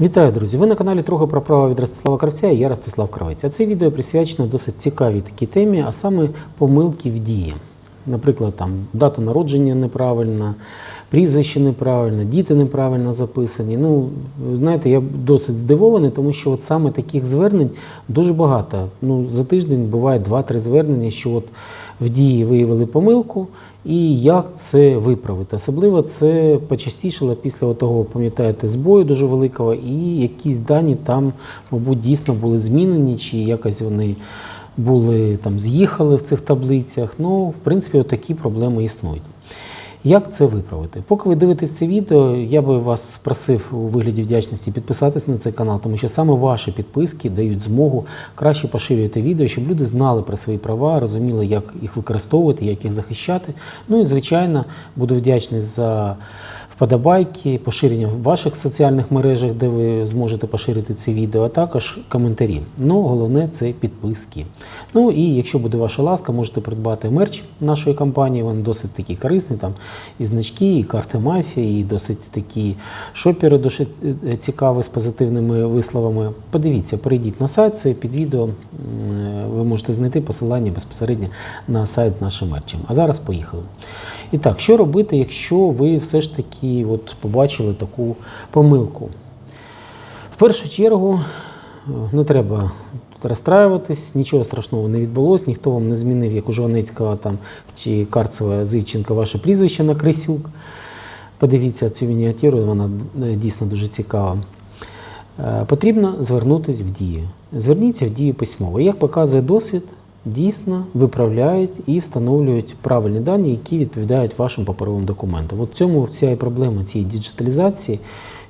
Вітаю, друзі! Ви на каналі Труга про право від Ростислава Кравця і я Ростислав Кравець. А це відео присвячено досить цікавій такій темі, а саме помилки в дії. Наприклад, там дата народження неправильна, прізвище неправильне, діти неправильно записані. Ну, знаєте, я досить здивований, тому що от саме таких звернень дуже багато. Ну, за тиждень буває 2-3 звернення, що от в дії виявили помилку, і як це виправити. Особливо це почастішало після того, пам'ятаєте, збою дуже великого, і якісь дані там, мабуть, дійсно були змінені, чи якось вони були там з'їхали в цих таблицях. Ну, в принципі, отакі проблеми існують. Як це виправити? Поки ви дивитесь це відео, я би вас просив у вигляді вдячності підписатись на цей канал, тому що саме ваші підписки дають змогу краще поширювати відео, щоб люди знали про свої права, розуміли, як їх використовувати, як їх захищати. Ну і звичайно, буду вдячний за вподобайки, поширення в ваших соціальних мережах, де ви зможете поширити це відео, а також коментарі. Ну, головне це підписки. Ну і якщо буде ваша ласка, можете придбати мерч нашої компанії. Він досить такий корисний. Там і значки, і карти мафії, і досить такі шопери, досить е, цікаві з позитивними висловами. Подивіться, перейдіть на сайт, це під відео. е, Ви можете знайти посилання безпосередньо на сайт з нашим мерчем. А зараз поїхали. І так, що робити, якщо ви все ж таки от побачили таку помилку? В першу чергу не треба тут розстраюватись, нічого страшного не відбулося, ніхто вам не змінив, як у Жванецького там, чи Карцева Зивченка, ваше прізвище на Крисюк. Подивіться цю мініатюру, вона е, дійсно дуже цікава. Е, Потрібно звернутися в дію. Зверніться в дію письмово. Як показує досвід, дійсно виправляють і встановлюють правильні дані, які відповідають вашим паперовим документам. От в цьому вся і проблема цієї діджиталізації,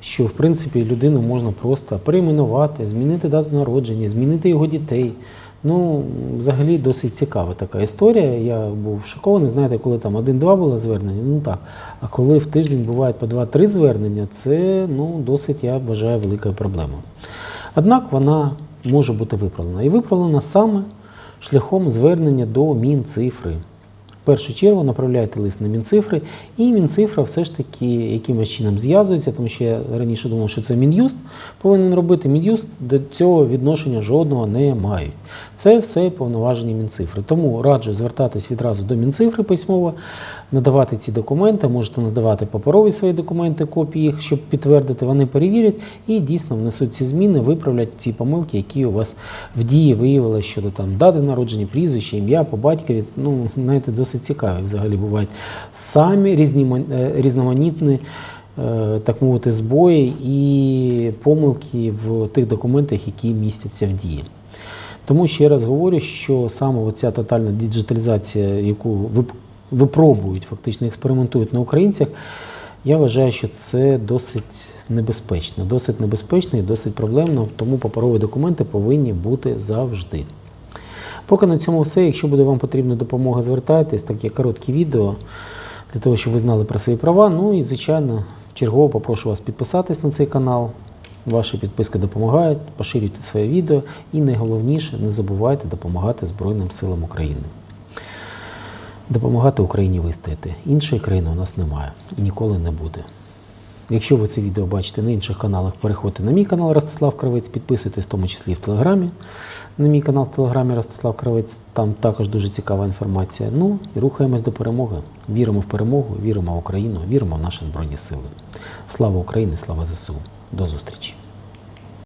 що в принципі людину можна просто перейменувати, змінити дату народження, змінити його дітей. Ну, взагалі досить цікава така історія. Я був шокований. Знаєте, коли там один-два було звернення, ну так. А коли в тиждень бувають по два-три звернення, це ну, досить, я вважаю, великою проблемою. Однак вона може бути виправлена. І виправлена саме шляхом звернення до Мінцифри. Першу чергу направляйте лист на Мінцифри, і Мінцифра все ж таки якимось чином зв'язується, тому що я раніше думав, що це Мін'юст повинен робити. Мін'юст до цього відношення жодного не мають. Це все повноваження Мінцифри. Тому раджу звертатись відразу до Мінцифри письмово, надавати ці документи, можете надавати паперові свої документи, копії їх, щоб підтвердити, вони перевірять і дійсно внесуть ці зміни, виправлять ці помилки, які у вас в дії виявилися щодо там дати народження, прізвища, ім'я по батькові. Ну, знаєте, досить цікаві взагалі бувають самі різні, різноманітні. е, Так мовити, збої і помилки в тих документах, які містяться в дії. Тому ще раз говорю, що саме оця тотальна діджиталізація, яку випробують, фактично експериментують на українцях, я вважаю, що це досить небезпечно, досить небезпечно і досить проблемно, тому паперові документи повинні бути завжди. Поки на цьому все. Якщо буде вам потрібна допомога, звертайтесь, таке коротке відео для того, щоб ви знали про свої права. Ну і, звичайно, чергово попрошу вас підписатись на цей канал. Ваші підписки допомагають, поширюйте своє відео і найголовніше, не забувайте допомагати Збройним силам України. Допомагати Україні вистояти. Іншої країни у нас немає і ніколи не буде. Якщо ви це відео бачите на інших каналах, переходьте на мій канал Ростислав Кравець, підписуйтесь, в тому числі в Телеграмі. На мій канал в Телеграмі Ростислав Кравець, там також дуже цікава інформація. Ну і рухаємось до перемоги. Віримо в перемогу, віримо в Україну, віримо в наші Збройні Сили. Слава Україні, слава ЗСУ. До зустрічі!